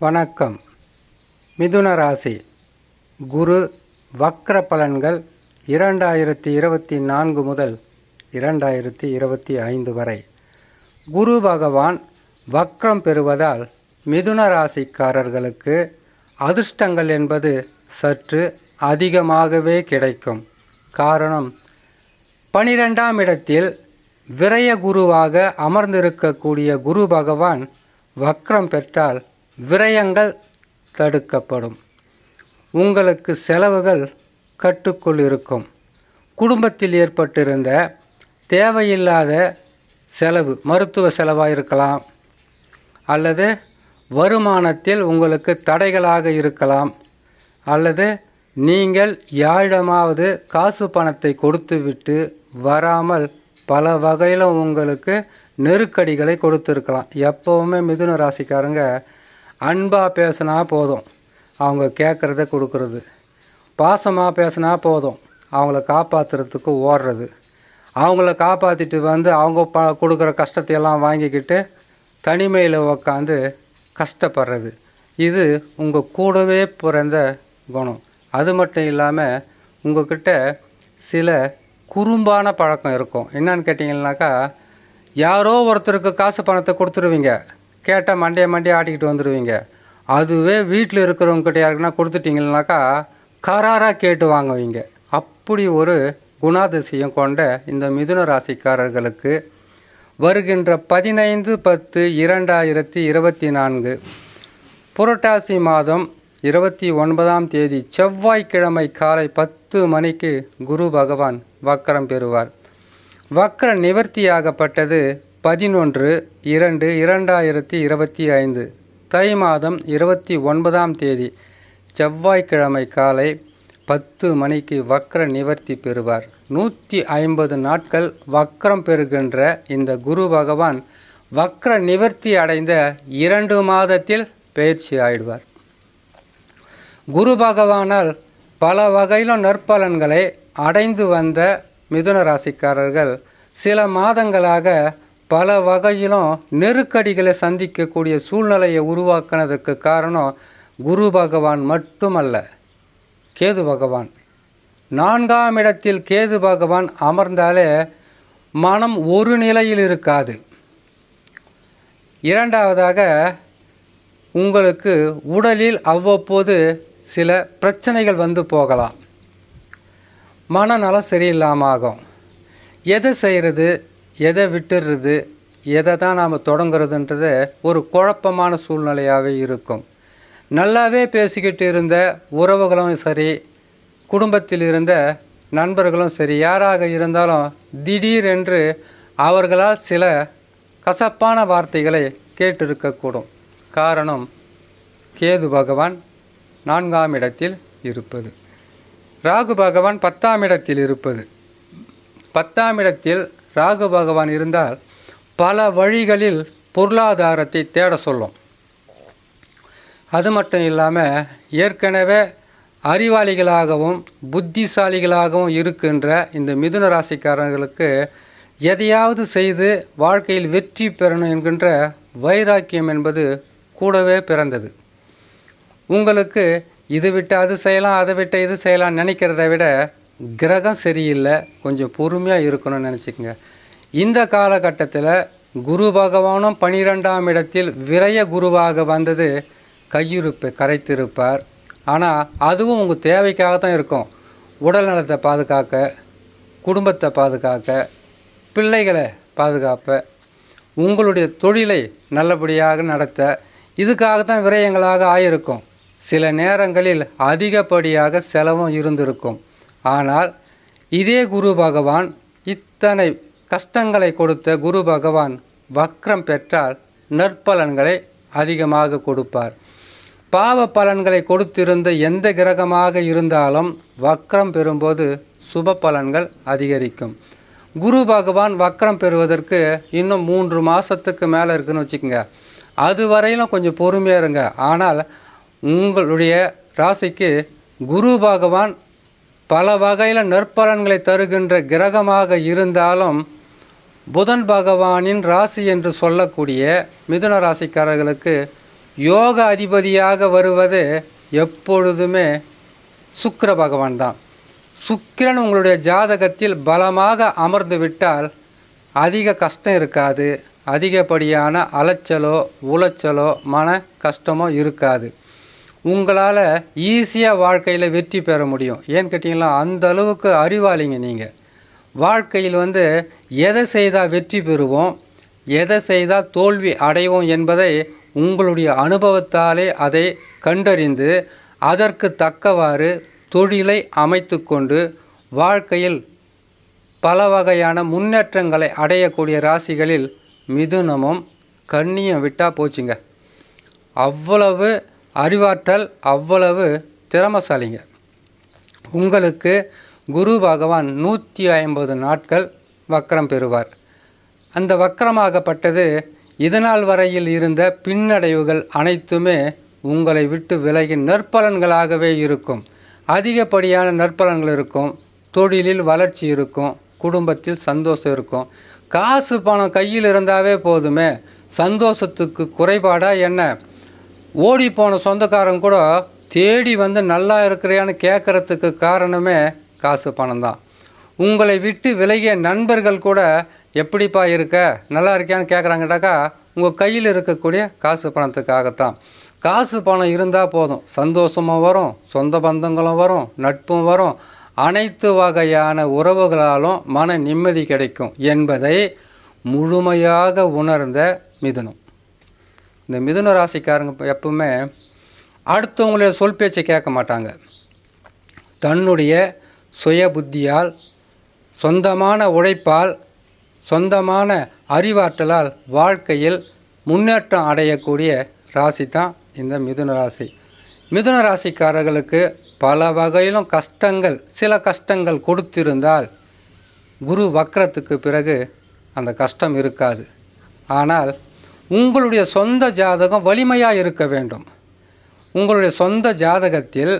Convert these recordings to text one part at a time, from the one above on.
வணக்கம். மிதுன ராசி. குரு வக்ர பலன்கள் இரண்டாயிரத்தி இருபத்தி நான்கு முதல் இரண்டாயிரத்தி இருபத்தி ஐந்து வரை. குரு பகவான் வக்ரம் பெறுவதால் மிதுன ராசிக்காரர்களுக்கு அதிர்ஷ்டங்கள் என்பது சற்று அதிகமாகவே கிடைக்கும். காரணம் பனிரெண்டாம் இடத்தில் விரய குருவாக அமர்ந்திருக்கக்கூடிய குரு பகவான் வக்ரம் பெற்றால் விரயங்கள் தடுக்கப்படும். உங்களுக்கு செலவுகள் கட்டுக்குள் இருக்கும். குடும்பத்தில் ஏற்பட்டிருந்த தேவையில்லாத செலவு மருத்துவ செலவாக இருக்கலாம் அல்லது வருமானத்தில் உங்களுக்கு தடைகளாக இருக்கலாம். அல்லது நீங்கள் யாரிடமாவது காசு பணத்தை கொடுத்துவிட்டு வராமல் பல வகையில் உங்களுக்கு நெருக்கடிகளை கொடுத்துருக்கலாம். எப்போவுமே மிதுன ராசிக்காரங்க அன்பாக பேசினா போதும். அவங்க கேட்குறத கொடுக்கறது. பாசமாக பேசினா போதும். அவங்கள காப்பாற்றுறதுக்கு ஓடுறது. அவங்கள காப்பாற்றிட்டு வந்து அவங்க ப கொடுக்குற கஷ்டத்தையெல்லாம் வாங்கிக்கிட்டு தனிமையில் உக்காந்து கஷ்டப்படுறது. இது உங்கள் கூடவே பிறந்த குணம். அது மட்டும் இல்லாமல் உங்கள்கிட்ட சில குறும்பான பழக்கம் இருக்கும். என்னன்னு கேட்டிங்கன்னாக்கா யாரோ ஒருத்தருக்கு காசு பணத்தை கொடுத்துருவீங்க. கேட்டால் மண்டையை மண்டையை ஆட்டிக்கிட்டு வந்துடுவீங்க அதுவே வீட்டில் இருக்கிறவங்ககிட்ட யாருக்குன்னா கொடுத்துட்டிங்கன்னாக்கா கராராக கேட்டு வாங்குவீங்க. அப்படி ஒரு குணாதிசயம் கொண்ட இந்த மிதுன ராசிக்காரர்களுக்கு வருகின்ற பதினைந்து பத்து இரண்டாயிரத்தி இருபத்தி நான்கு புரட்டாசி மாதம் இருபத்தி ஒன்பதாம் தேதி செவ்வாய்க்கிழமை காலை பத்து மணிக்கு குரு பகவான் வக்கரம் பெறுவார். வக்கர நிவர்த்தியாகப்பட்டது பதினொன்று இரண்டு இரண்டாயிரத்தி இருபத்தி ஐந்து தை மாதம் இருபத்தி ஒன்பதாம் தேதி செவ்வாய்க்கிழமை காலை பத்து மணிக்கு வக்ர நிவர்த்தி பெறுவார். நூற்றி ஐம்பது நாட்கள் வக்ரம் பெறுகின்ற இந்த குரு பகவான் வக்ர நிவர்த்தி அடைந்த இரண்டு மாதத்தில் பயிற்சி ஆயிடுவார். குரு பகவானால் பல வகையிலும் நற்பலன்களை அடைந்து வந்த மிதுன ராசிக்காரர்கள் சில மாதங்களாக பல வகையிலும் நெருக்கடிகளை சந்திக்கக்கூடிய சூழ்நிலையை உருவாக்குனதுக்கு காரணம் குரு பகவான் மட்டுமல்ல கேது பகவான். நான்காம் இடத்தில் கேது பகவான் அமர்ந்தாலே மனம் ஒரு நிலையில் இருக்காது. இரண்டாவதாக உங்களுக்கு உடலில் அவ்வப்போது சில பிரச்சனைகள் வந்து போகலாம். மனநலம் சரியில்லாமல் ஆகும். எது செய்கிறது எதை விட்டுடுறது எதை தான் நாம் தொடங்குறதுன்றது ஒரு குழப்பமான சூழ்நிலையாகவே இருக்கும். நல்லாவே பேசிக்கிட்டு இருந்த உறவுகளும் சரி குடும்பத்தில் இருந்த நண்பர்களும் சரி யாராக இருந்தாலும் திடீரென்று அவர்களால் சில கசப்பான வார்த்தைகளை கேட்டிருக்கக்கூடும். காரணம் கேது பகவான் நான்காம் இடத்தில் இருப்பது. ராகு பகவான் பத்தாம் இடத்தில் இருப்பது. பத்தாம் இடத்தில் ராகு பகவான் இருந்தால் பல வழிகளில் பொருளாதாரத்தை தேட சொல்லும். அது மட்டும் இல்லாமல் ஏற்கனவே அறிவாளிகளாகவும் புத்திசாலிகளாகவும் இருக்கின்ற இந்த மிதுன ராசிக்காரர்களுக்கு எதையாவது செய்து வாழ்க்கையில் வெற்றி பெறணும் என்கின்ற வைராக்கியம் என்பது கூடவே பிறந்தது. உங்களுக்கு இது விட்டு அது செய்யலாம் அதை விட்டு இது செய்யலாம் நினைக்கிறத விட கிரகம் சரியில்லை கொஞ்சம் பொறுமையாக இருக்கணும்னு நினச்சிக்கோங்க. இந்த காலகட்டத்தில் குரு பகவானும் பனிரெண்டாம் இடத்தில் விரய குருவாக வந்தது கையிருப்பு கரைத்திருப்பார். ஆனால் அதுவும் உங்கள் தேவைக்காக தான் இருக்கும். உடல் நலத்தை பாதுகாக்க குடும்பத்தை பாதுகாக்க பிள்ளைகளை பாதுகாப்ப உங்களுடைய தொழிலை நல்லபடியாக நடத்த இதுக்காக தான் விரயங்களாக ஆயிருக்கும். சில நேரங்களில் அதிகப்படியாக செலவும் இருந்திருக்கும். ஆனால் இதே குரு பகவான் இத்தனை கஷ்டங்களை கொடுத்த குரு பகவான் வக்ரம் பெற்றால் நற்பலன்களை அதிகமாக கொடுப்பார். பாவ பலன்களை கொடுத்திருந்த எந்த கிரகமாக இருந்தாலும் வக்ரம் பெறும்போது சுப பலன்கள் அதிகரிக்கும். குரு பகவான் வக்ரம் பெறுவதற்கு இன்னும் மூன்று மாதத்துக்கு மேலே இருக்குன்னு வச்சுக்கோங்க. அது வரையிலும் கொஞ்சம் பொறுமையாக இருங்க. ஆனால் உங்களுடைய ராசிக்கு குரு பகவான் பல வகையில் நற்பலன்களை தருகின்ற கிரகமாக இருந்தாலும் புதன் பகவானின் ராசி என்று சொல்லக்கூடிய மிதுன ராசிக்காரர்களுக்கு யோக அதிபதியாக வருவது எப்பொழுதுமே சுக்கர பகவான் தான். சுக்கிரன் உங்களுடைய ஜாதகத்தில் பலமாக அமர்ந்து விட்டால் அதிக கஷ்டம் இருக்காது. அதிகப்படியான அலைச்சலோ உளைச்சலோ மன கஷ்டமோ இருக்காது. உங்களால் ஈஸியாக வாழ்க்கையில் வெற்றி பெற முடியும். ஏன்னு கேட்டிங்கன்னா அந்த அளவுக்கு அறிவாளிங்க நீங்கள் வாழ்க்கையில் வந்து எதை செய்தால் வெற்றி பெறுவோம் எதை செய்தால் தோல்வி அடைவோம் என்பதை உங்களுடைய அனுபவத்தாலே அதை கண்டறிந்து அதற்கு தக்கவாறு தொழிலை அமைத்துக்கொண்டு வாழ்க்கையில் பல வகையான முன்னேற்றங்களை அடையக்கூடிய ராசிகளில் மிதுனமும் கண்ணியம் விட்டால் போச்சுங்க. அவ்வளவு அறிவாற்றல் அவ்வளவு திறமசாலிங்க. உங்களுக்கு குரு பகவான் நூற்றி ஐம்பது நாட்கள் வக்கரம் பெறுவார். அந்த வக்கரமாகப்பட்டது இதனால் வரையில் இருந்த பின்னடைவுகள் அனைத்துமே உங்களை விட்டு விலகி நற்பலன்களாகவே இருக்கும். அதிகப்படியான நற்பலன்கள் இருக்கும். தொழிலில் வளர்ச்சி இருக்கும். குடும்பத்தில் சந்தோஷம் இருக்கும். காசு பணம் கையில் இருந்தாவே போதுமே. சந்தோஷத்துக்கு குறைபாடாக என்ன? ஓடி போன சொந்தக்காரங்க கூட தேடி வந்து நல்லா இருக்கிறியான்னு கேட்குறதுக்கு காரணமே காசு பணம் தான். உங்களை விட்டு விலகிய நண்பர்கள் கூட எப்படிப்பா இருக்க? நல்லா இருக்கியான்னு கேட்குறாங்கடாக்கா உங்கள் கையில் இருக்கக்கூடிய காசு பணத்துக்காகத்தான். காசு பணம் இருந்தால் போதும். சந்தோஷமும் வரும் சொந்த பந்தங்களும் வரும் நட்பும் வரும். அனைத்து வகையான உறவுகளாலும் மன நிம்மதி கிடைக்கும் என்பதை முழுமையாக உணர்ந்த மிதுனம். இந்த மிதுன ராசிக்காரங்க எப்பவுமே அடுத்தவங்களுடைய சொல் பேச்சை கேட்க மாட்டாங்க. தன்னுடைய சுய புத்தியால் சொந்தமான உழைப்பால் சொந்தமான அறிவாற்றலால் வாழ்க்கையில் முன்னேற்றம் அடையக்கூடிய ராசி தான் இந்த மிதுன ராசி. மிதுன ராசிக்காரர்களுக்கு பல வகையிலும் கஷ்டங்கள் சில கஷ்டங்கள் கொடுத்திருந்தால் குரு வக்ரத்துக்கு பிறகு அந்த கஷ்டம் இருக்காது. ஆனால் உங்களுடைய சொந்த ஜாதகம் வலிமையாக இருக்க வேண்டும். உங்களுடைய சொந்த ஜாதகத்தில்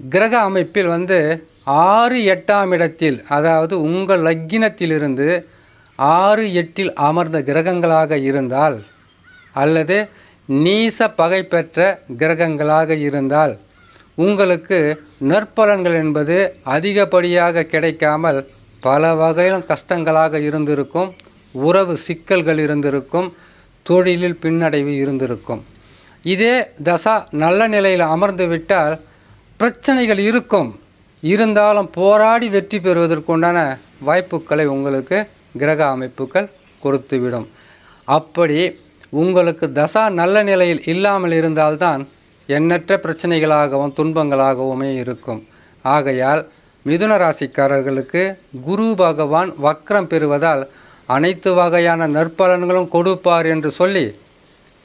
கிரக அமைப்பில் வந்து ஆறு எட்டாம் இடத்தில் அதாவது உங்கள் லக்கினத்திலிருந்து ஆறு எட்டில் அமர்ந்த கிரகங்களாக இருந்தால் அல்லது நீச பகை பெற்ற கிரகங்களாக இருந்தால் உங்களுக்கு நற்பலன்கள் என்பது அதிகப்படியாக கிடைக்காமல் பல வகையிலும் கஷ்டங்களாக இருந்திருக்கும் உறவு சிக்கல்கள் இருந்திருக்கும் தொழிலில் பின்னடைவு இருந்திருக்கும். இதே தசா நல்ல நிலையில் அமர்ந்து விட்டால் பிரச்சனைகள் இருக்கும். இருந்தாலும் போராடி வெற்றி பெறுவதற்குண்டான வாய்ப்புகளை உங்களுக்கு கிரக அமைப்புகள் கொடுத்துவிடும். அப்படி உங்களுக்கு தசா நல்ல நிலையில் இல்லாமல் இருந்தால்தான் எண்ணற்ற பிரச்சனைகளாகவும் துன்பங்களாகவுமே இருக்கும். ஆகையால் மிதுன ராசிக்காரர்களுக்கு குரு பகவான் வக்ரம் பெறுவதால் அனைத்து வகையான நற்பலன்களும் கொடுப்பார் என்று சொல்லி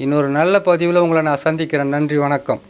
இன்னொரு நல்ல பதிவில் உங்களை நான் சந்திக்கிறேன். நன்றி வணக்கம்.